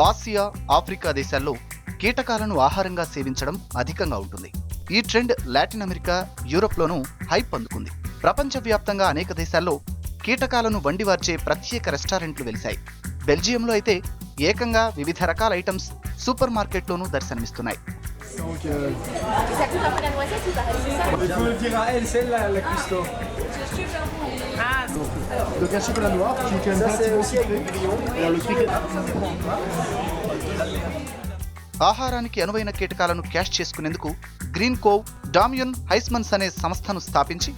Asia Africa దేశాల్లో కీటకాలను ఆహారంగా సేవించడం అధికంగా ఉంటుంది. ఈ ట్రెండ్ లాటిన్ అమెరికా యూరోప్లోనూ హైప్ అందుకుంది. ప్రపంచవ్యాప్తంగా అనేక దేశాల్లో కీటకాలను వండివార్చే ప్రత్యేక రెస్టారెంట్లు వెలిశాయి. బెల్జియంలో అయితే ఏకంగా వివిధ రకాల ఐటమ్స్ సూపర్ మార్కెట్లోనూ దర్శనమిస్తున్నాయి. Donc, euh, Ça coûte un peu la noisette ou pas C'est ça je peux le dire à elle, c'est elle la, la cuistot. Donc un chocolat noir qui est quand même relativement sucré. Alors le truc ఆహారానికి అనువైన కీటకాలను cash చేసుకునేందుకు green CoV Damian హైస్మన్స్ అనే సంస్థను స్థాపించి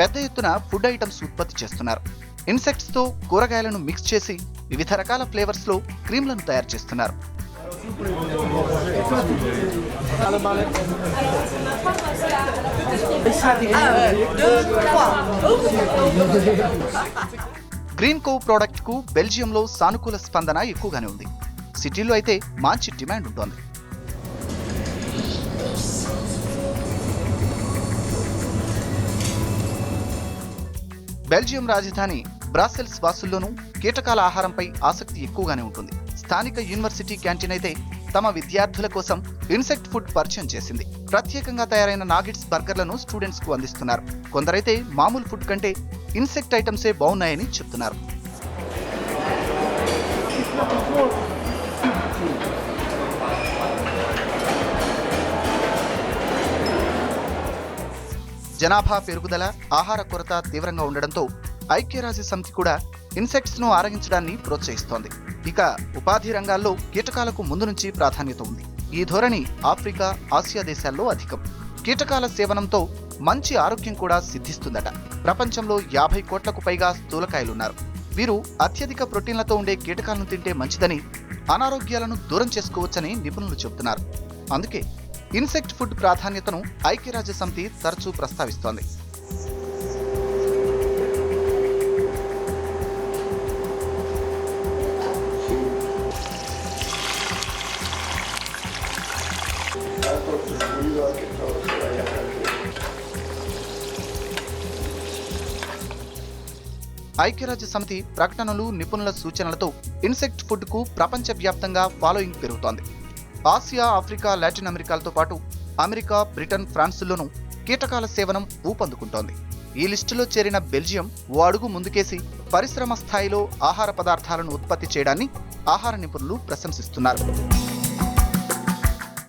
పెద్ద ఎత్తున food items ఉత్పత్తి చేస్తున్నారు ఇన్సెక్ట్స్తో కూరగాయలను మిక్స్ చేసి వివిధ రకాల ఫ్లేవర్స్లో క్రీమ్లను తయారు చేస్తున్నారు. గ్రీన్ కో ప్రోడక్ట్కు బెల్జియంలో సానుకూల స్పందన ఎక్కువగానే ఉంది. సిటీలో అయితే మంచి డిమాండ్ ఉంటుంది. బెల్జియం రాజధాని బ్రాసెల్స్ వాసుల్లోనూ కీటకాల ఆహారంపై ఆసక్తి ఎక్కువగానే ఉంటుంది. స్థానిక యూనివర్సిటీ క్యాంటీన్ అయితే తమ విద్యార్థుల కోసం ఇన్సెక్ట్ ఫుడ్ పరిచయం చేసింది. ప్రత్యేకంగా తయారైన నాగిట్స్ బర్గర్లను స్టూడెంట్స్కు అందిస్తున్నారు. కొందరైతే మామూలు ఫుడ్ కంటే ఇన్సెక్ట్ ఐటమ్సే బాగున్నాయని చెప్తున్నారు. జనాభా పెరుగుదల ఆహార కొరత తీవ్రంగా ఉండడంతో ఐక్యరాజ్య సమితి కూడా ఇన్సెక్ట్స్ను ఆరగించడాన్ని ప్రోత్సహిస్తోంది. ఇక ఉపాధి రంగాల్లో కీటకాలకు ముందు నుంచి ప్రాధాన్యత ఉంది. ఈ ధోరణి ఆఫ్రికా ఆసియా దేశాల్లో అధికం. కీటకాల సేవనంతో మంచి ఆరోగ్యం కూడా సిద్ధిస్తుందట. ప్రపంచంలో యాభై కోట్లకు పైగా స్థూలకాయలున్నారు. వీరు అత్యధిక ప్రోటీన్లతో ఉండే కీటకాలను తింటే మంచిదని అనారోగ్యాలను దూరం చేసుకోవచ్చని నిపుణులు చెబుతున్నారు. అందుకే ఇన్సెక్ట్ ఫుడ్ ప్రాధాన్యతను ఐక్యరాజ్య సమితి తరచూ ప్రస్తావిస్తోంది. ఐక్యరాజ్య సమితి ప్రకటనలు నిపుణుల సూచనలతో ఇన్సెక్ట్ ఫుడ్కు ప్రపంచవ్యాప్తంగా ఫాలోయింగ్ పెరుగుతోంది. ఆసియా ఆఫ్రికా లాటిన్ అమెరికాలతో పాటు అమెరికా బ్రిటన్ ఫ్రాన్స్లోనూ కీటకాల సేవనం ఊపందుకుంటోంది. ఈ లిస్టులో చేరిన బెల్జియం ఓ అడుగు ముందుకేసి పరిశ్రమ స్థాయిలో ఆహార పదార్థాలను ఉత్పత్తి చేయడాన్ని ఆహార నిపుణులు ప్రశంసిస్తున్నారు.